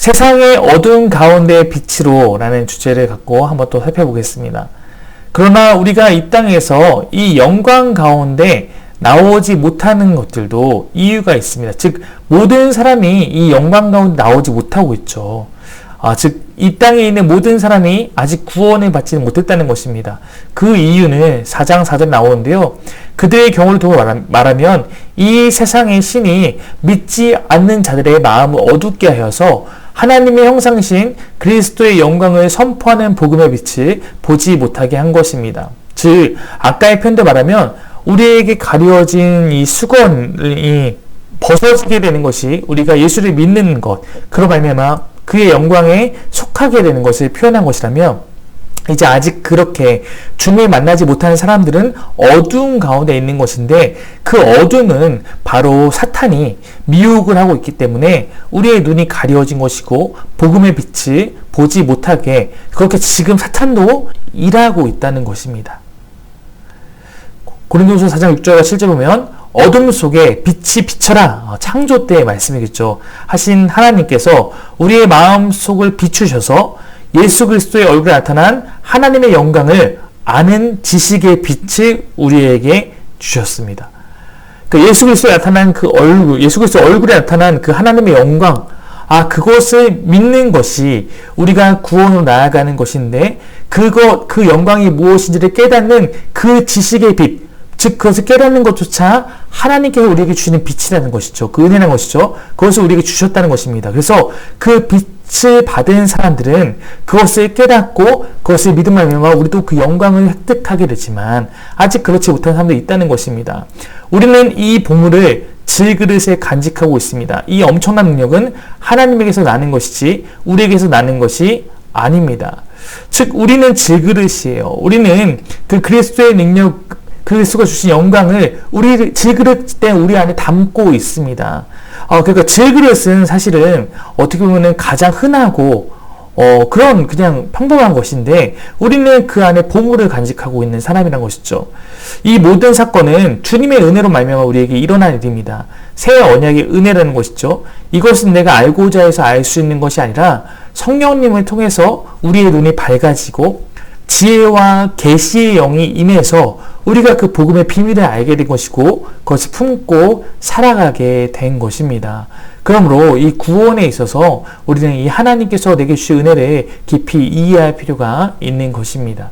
세상의 어두운 가운데 빛으로 라는 주제를 갖고 한번 또 살펴보겠습니다. 그러나 우리가 이 땅에서 이 영광 가운데 나오지 못하는 것들도 이유가 있습니다. 즉, 모든 사람이 이 영광 가운데 나오지 못하고 있죠. 아, 즉, 이 땅에 있는 모든 사람이 아직 구원을 받지는 못했다는 것입니다. 그 이유는 4장 4절 나오는데요. 그들의 경우를 두고 말하면 이 세상의 신이 믿지 않는 자들의 마음을 어둡게 하여서 하나님의 형상신 그리스도의 영광을 선포하는 복음의 빛을 보지 못하게 한 것입니다. 즉, 아까의 편도 말하면 우리에게 가려진 이 수건이 벗어지게 되는 것이 우리가 예수를 믿는 것, 그로 말미암아 그의 영광에 속하게 되는 것을 표현한 것이라면 이제 아직 그렇게 주님을 만나지 못하는 사람들은 어두운 가운데 있는 것인데 그 어둠은 바로 사탄이 미혹을 하고 있기 때문에 우리의 눈이 가려진 것이고 복음의 빛을 보지 못하게 그렇게 지금 사탄도 일하고 있다는 것입니다. 고린도서 4장 6절과 7절 보면 어둠 속에 빛이 비쳐라 어, 창조 때의 말씀이겠죠. 하신 하나님께서 우리의 마음 속을 비추셔서 예수 그리스도의 얼굴에 나타난 하나님의 영광을 아는 지식의 빛을 우리에게 주셨습니다. 그 예수 그리스도에 나타난 그 얼굴, 예수 그리스도 얼굴에 나타난 그 하나님의 영광, 아, 그것을 믿는 것이 우리가 구원으로 나아가는 것인데, 그것, 그 영광이 무엇인지를 깨닫는 그 지식의 빛, 즉 그것을 깨닫는 것조차 하나님께서 우리에게 주시는 빛이라는 것이죠. 그 은혜라는 것이죠. 그것을 우리에게 주셨다는 것입니다. 그래서 그 빛 을 받은 사람들은 그것을 깨닫고 그것을 믿음을 말미암아 우리도 그 영광을 획득하게 되지만 아직 그렇지 못한 사람도 있다는 것입니다. 우리는 이 보물을 질그릇에 간직하고 있습니다. 이 엄청난 능력은 하나님에게서 나는 것이지 우리에게서 나는 것이 아닙니다. 즉 우리는 질그릇이에요. 우리는 그 그리스도의 능력 그리스도가 주신 영광을 우리 질그릇 때 우리 안에 담고 있습니다. 어, 그러니까 질그릇은 사실은 어떻게 보면 가장 흔하고 어, 그런 그냥 평범한 것인데 우리는 그 안에 보물을 간직하고 있는 사람이란 것이죠. 이 모든 사건은 주님의 은혜로 말미암아 우리에게 일어난 일입니다. 새 언약의 은혜라는 것이죠. 이것은 내가 알고자 해서 알 수 있는 것이 아니라 성령님을 통해서 우리의 눈이 밝아지고 지혜와 계시의 영이 임해서 우리가 그 복음의 비밀을 알게 된 것이고 그것을 품고 살아가게 된 것입니다. 그러므로 이 구원에 있어서 우리는 이 하나님께서 내게 주신 은혜를 깊이 이해할 필요가 있는 것입니다.